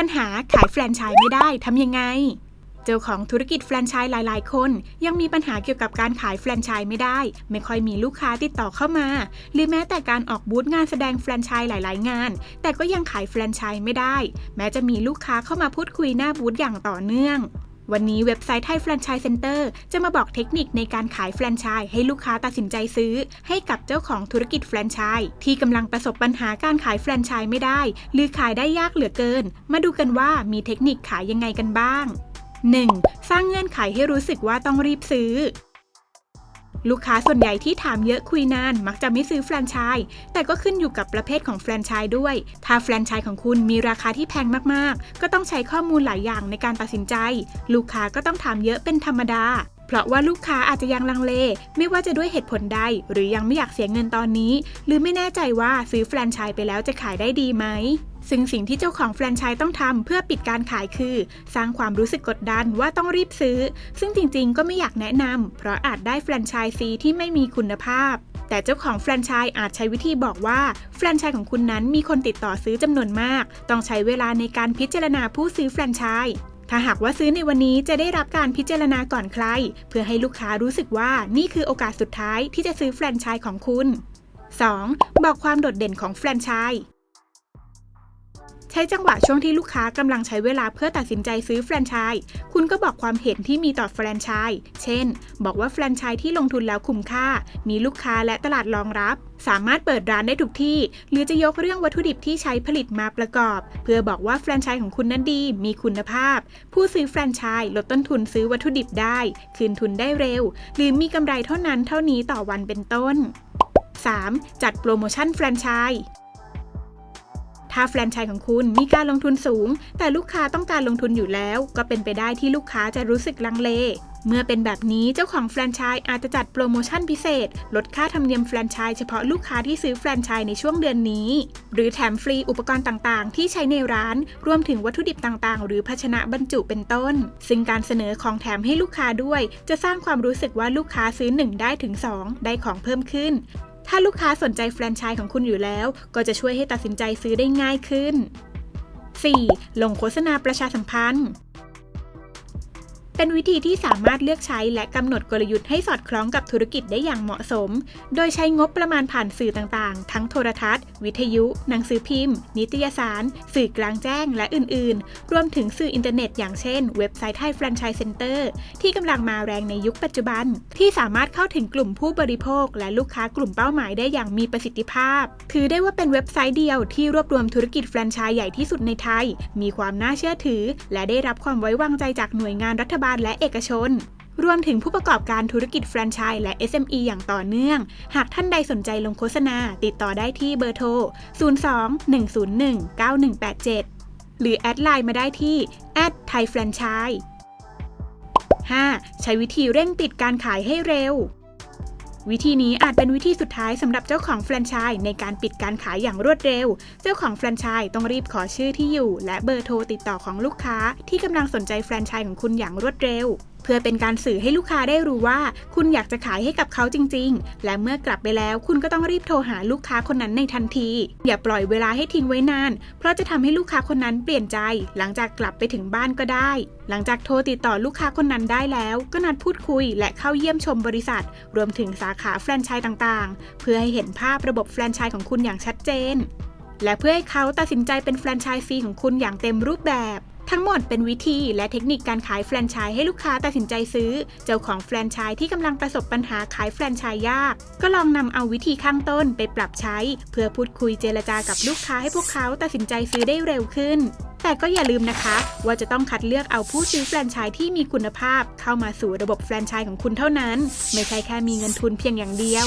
ปัญหาขายแฟรนไชส์ไม่ได้ทำยังไง เจ้าของธุรกิจแฟรนไชส์หลาย ๆ คน ยังมีปัญหาเกี่ยวกับการขายแฟรนไชส์ไม่ได้ ไม่ค่อยมีลูกค้าติดต่อเข้ามา หรือแม้แต่การออกบูธงานแสดงแฟรนไชส์หลาย ๆ งาน แต่ก็ยังขายแฟรนไชส์ไม่ได้ แม้จะมีลูกค้าเข้ามาพูดคุยหน้าบูธอย่างต่อเนื่อง วันนี้เว็บไซต์ไทยแฟรนไชส์เซ็นเตอร์จะมาบอกเทคนิคในการขายแฟรนไชส์ให้ลูกค้าตัดสินใจซื้อ ให้กับเจ้าของธุรกิจแฟรนไชส์ที่กำลังประสบปัญหาการขายแฟรนไชส์ไม่ได้ หรือขายได้ยากเหลือเกิน มาดูกันว่ามีเทคนิคขายยังไงกันบ้าง 1. สร้างเงื่อนไขให้รู้สึกว่าต้องรีบซื้อ ลูกค้าส่วนใหญ่ที่ถามเยอะคุยนาน มักจะไม่ซื้อแฟรนไชส์แต่ก็ขึ้นอยู่กับประเภทของแฟรนไชส์ด้วย ถ้าแฟรนไชส์ของคุณมีราคาที่แพงมากๆ ก็ต้องใช้ข้อมูลหลายอย่างในการตัดสินใจ ลูกค้าก็ต้องถามเยอะเป็นธรรมดา เพราะว่าลูกค้าอาจจะยังลังเล ไม่ว่าจะด้วยเหตุผลใด หรือยังไม่อยากเสียเงินตอนนี้ หรือไม่แน่ใจว่าซื้อแฟรนไชส์ไปแล้วจะขายได้ดีไหม ซึ่งสิ่งที่เจ้าของแฟรนไชส์ต้องทำเพื่อปิดการขายคือ สร้างความรู้สึกกดดันว่าต้องรีบซื้อ ซึ่งจริงๆ ก็ไม่อยากแนะนำเพราะอาจได้แฟรนไชส์ฟรีที่ไม่มีคุณภาพ แต่เจ้าของแฟรนไชส์อาจใช้วิธีบอกว่าแฟรนไชส์ของคุณนั้นมีคนติดต่อซื้อจำนวนมาก ต้องใช้เวลาในการพิจารณาผู้ซื้อแฟรนไชส์ถ้าหากว่าซื้อในวันนี้จะได้รับการพิจารณาก่อนใคร เพื่อให้ลูกค้ารู้สึกว่านี่คือโอกาสสุดท้ายที่จะซื้อแฟรนไชส์ของคุณ 2. บอกความโดดเด่นของแฟรนไชส์ ใช้จังหวะช่วงที่ลูกค้ากำลังใช้เวลาเพื่อตัดสินใจซื้อแฟรนไชส์คุณก็บอกความเห็นที่มีต่อแฟรนไชส์เช่น บอกว่าแฟรนไชส์ที่ลงทุนแล้วคุ้มค่า มีลูกค้าและตลาดรองรับ สามารถเปิดร้านได้ทุกที่ หรือจะยกเรื่องวัตถุดิบที่ใช้ผลิตมาประกอบ เพื่อบอกว่าแฟรนไชส์ของคุณนั้นดี มีคุณภาพ ผู้ซื้อแฟรนไชส์ลดต้นทุนซื้อวัตถุดิบได้ คืนทุนได้เร็ว หรือมีกำไรเท่านั้นเท่านี้ต่อวันเป็นต้น 3. จัดโปรโมชั่นแฟรนไชส์ ถ้าแฟรนไชส์ของคุณมีการลงทุนสูง แต่ลูกค้าต้องการลงทุนอยู่แล้ว ก็เป็นไปได้ที่ลูกค้าจะรู้สึกลังเล เมื่อเป็นแบบนี้เจ้าของแฟรนไชส์อาจจะจัดโปรโมชั่นพิเศษ ลดค่าธรรมเนียมแฟรนไชส์เฉพาะลูกค้าที่ซื้อแฟรนไชส์ในช่วงเดือนนี้ หรือแถมฟรีอุปกรณ์ต่างๆ ที่ใช้ในร้าน รวมถึงวัตถุดิบต่างๆ หรือภาชนะบรรจุเป็นต้น ซึ่งการเสนอของแถมให้ลูกค้าด้วย จะสร้างความรู้สึกว่าลูกค้าซื้อ 1 ได้ถึง 2 ได้ของเพิ่มขึ้น ถ้าลูกค้าสนใจแฟรนไชส์ของคุณอยู่แล้ว ก็จะช่วยให้ตัดสินใจซื้อได้ง่ายขึ้น 4. ลงโฆษณาประชาสัมพันธ์ เป็นวิธีที่สามารถเลือกใช้และกำหนดกลยุทธ์ให้สอดคล้องกับธุรกิจได้อย่างเหมาะสม โดยใช้งบประมาณผ่านสื่อต่างๆ ทั้งโทรทัศน์ วิทยุ หนังสือพิมพ์ นิตยสาร สื่อกลางแจ้ง และอื่นๆ รวมถึงสื่ออินเทอร์เน็ตอย่างเช่น เว็บไซต์ไทยแฟรนไชส์เซ็นเตอร์ที่กำลังมาแรงในยุคปัจจุบัน ที่สามารถเข้าถึงกลุ่มผู้บริโภค และลูกค้ากลุ่มเป้าหมายได้อย่างมีประสิทธิภาพ ถือได้ว่าเป็นเว็บไซต์เดียวที่รวบรวมธุรกิจแฟรนไชส์ใหญ่ที่สุดในไทย มีความน่าเชื่อถือ และได้รับความไว้วางใจจากหน่วยงานรัฐบาลและเอกชน รวมถึงผู้ประกอบการธุรกิจแฟรนไชส์และ SME อย่างต่อเนื่อง หากท่านใดสนใจลงโฆษณา ติดต่อได้ที่เบอร์โทร 02 101 9187 หรือแอดไลน์มาได้ที่แอดไทยแฟรนไชส์ 5. ใช้วิธีเร่งติดการขายให้เร็ว วิธีนี้อาจเป็นวิธีสุดท้ายสำหรับเจ้าของแฟรนไชส์ในการปิดการขายอย่างรวดเร็ว เจ้าของแฟรนไชส์ต้องรีบขอชื่อที่อยู่ และเบอร์โทรติดต่อของลูกค้า ที่กำลังสนใจแฟรนไชส์ของคุณอย่างรวดเร็ว เพื่อเป็นการสื่อให้ลูกค้าได้รู้ว่า คุณอยากจะขายให้กับเขาจริง ๆ และเมื่อกลับไปแล้วคุณก็ต้องรีบโทรหาลูกค้าคนนั้นในทันที อย่าปล่อยเวลาให้ทิ้งไว้นาน เพราะจะทำให้ลูกค้าคนนั้นเปลี่ยนใจ หลังจากกลับไปถึงบ้านก็ได้ หลังจากโทรติดต่อลูกค้าคนนั้นได้แล้ว ก็นัดพูดคุย และเข้าเยี่ยมชมบริษัท รวมถึงสาขาแฟรนไชส์ต่างๆ เพื่อให้เห็นภาพระบบแฟรนไชส์ของคุณอย่างชัดเจน และเพื่อให้เขาตัดสินใจเป็นแฟรนไชส์ฟรีของคุณอย่างเต็มรูปแบบ ทั้งหมดเป็นวิธีและเทคนิคการขายแฟรนไชส์ให้ลูกค้าตัดสินใจซื้อ เจ้าของแฟรนไชส์ที่กำลังประสบปัญหาขายแฟรนไชส์ยาก ก็ลองนำเอาวิธีข้างต้นไปปรับใช้ เพื่อพูดคุยเจรจากับลูกค้าให้พวกเขาตัดสินใจซื้อได้เร็วขึ้นแต่ก็อย่าลืมนะคะ ว่าจะต้องคัดเลือกเอาผู้ซื้อแฟรนไชส์ที่มีคุณภาพเข้ามาสู่ระบบแฟรนไชส์ของคุณเท่านั้น ไม่ใช่แค่มีเงินทุนเพียงอย่างเดียว